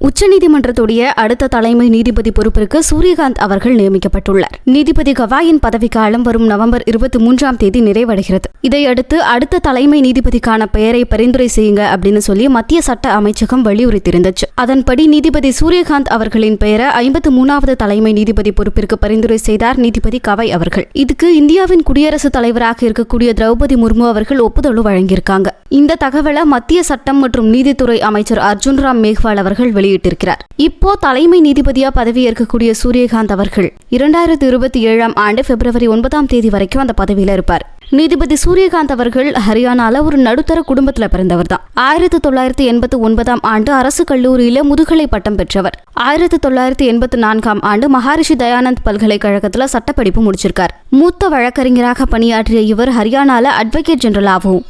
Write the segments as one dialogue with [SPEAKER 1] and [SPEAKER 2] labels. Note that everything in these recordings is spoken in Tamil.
[SPEAKER 1] உச்சநீதிமன்றத்துடைய அடுத்த தலைமை நீதிபதி பொறுப்பிற்கு சூரியகாந்த் அவர்கள் நியமிக்கப்பட்டுள்ளார். நீதிபதி கவாயின் பதவிக்காலம் வரும் நவம்பர் இருபத்தி மூன்றாம் தேதி நிறைவடைகிறது. இதையடுத்து அடுத்த தலைமை நீதிபதிக்கான பெயரை பரிந்துரை செய்யுங்க அப்படின்னு சொல்லி மத்திய சட்ட அமைச்சகம் வலியுறுத்தியிருந்துச்சு. அதன்படி நீதிபதி சூரியகாந்த் அவர்களின் பெயரை ஐம்பத்து மூணாவது தலைமை நீதிபதி பொறுப்பிற்கு பரிந்துரை செய்தார் நீதிபதி கவாய் அவர்கள். இதுக்கு இந்தியாவின் குடியரசுத் தலைவராக இருக்கக்கூடிய திரௌபதி முர்மு அவர்கள் ஒப்புதலும் வழங்கியிருக்காங்க. இந்த தகவலை மத்திய சட்டம் மற்றும் நீதித்துறை அமைச்சர் அர்ஜுன் ராம் மேக்வால் அவர்கள் வெளியிட்டிருக்கிறார். இப்போ தலைமை நீதிபதியா பதவியேற்கக்கூடிய சூரியகாந்த் அவர்கள் இரண்டாயிரத்தி இருபத்தி ஏழாம் ஆண்டு பிப்ரவரி ஒன்பதாம் தேதி வரைக்கும் அந்த பதவியில இருப்பார். நீதிபதி சூரியகாந்த் அவர்கள் ஹரியானால ஒரு நடுத்தர குடும்பத்துல பிறந்தவர் தான். ஆயிரத்தி தொள்ளாயிரத்தி எண்பத்தி ஒன்பதாம் ஆண்டு அரசு கல்லூரியில முதுகலை பட்டம் பெற்றவர். ஆயிரத்தி தொள்ளாயிரத்தி எண்பத்தி நான்காம் ஆண்டு மகாரிஷி தயானந்த் பல்கலைக்கழகத்துல சட்டப்படிப்பு முடிச்சிருக்கார். மூத்த வழக்கறிஞராக பணியாற்றிய இவர் ஹரியானால அட்வொகேட் ஜெனரலாகவும்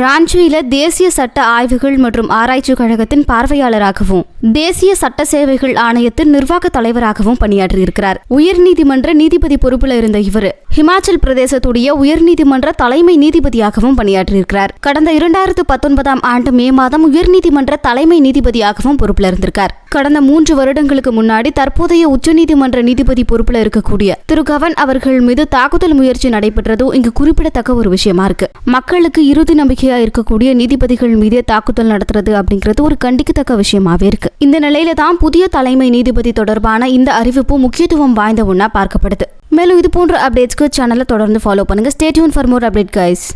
[SPEAKER 1] ராஞ்சியில தேசிய சட்ட ஆய்வுகள் மற்றும் ஆராய்ச்சி கழகத்தின் பார்வையாளராகவும் தேசிய சட்ட சேவைகள் ஆணையத்தின் நிர்வாக தலைவராகவும் பணியாற்றியிருக்கிறார். உயர்நீதிமன்ற நீதிபதி பொறுப்பில் இருந்த இவர் ஹிமாச்சல் பிரதேசத்துடைய உயர்நீதிமன்ற தலைமை நீதிபதியாகவும் பணியாற்றியிருக்கிறார். கடந்த இரண்டாயிரத்து பத்தொன்பதாம் ஆண்டு மே மாதம் உயர்நீதிமன்ற தலைமை நீதிபதியாகவும் பொறுப்பில் இருந்திருக்கார். கடந்த மூன்று வருடங்களுக்கு முன்னாடி தற்போதைய உச்சநீதிமன்ற நீதிபதி பொறுப்பில் இருக்கக்கூடிய திரு. கவன் அவர்கள் மீது தாக்குதல் முயற்சி நடைபெற்றதும் இங்கு குறிப்பிடத்தக்க ஒரு விஷயமா இருக்கு. மக்களுக்கு இறுதி நம்பிக்கையா இருக்கக்கூடிய நீதிபதிகள் மீதே தாக்குதல் நடத்துறது அப்படிங்கிறது ஒரு கண்டிக்கத்தக்க விஷயமாவே இருக்கு. இந்த நிலையில தான் புதிய தலைமை நீதிபதி தொடர்பான இந்த அறிவிப்பு முக்கியத்துவம் வாய்ந்த ஒன்றா பார்க்கப்படுது. மேலும் இது போன்ற அப்டேட்ஸ்க்கு சேனலை தொடர்ந்து ஃபாலோ பண்ணுங்க. Stay tuned for more update guys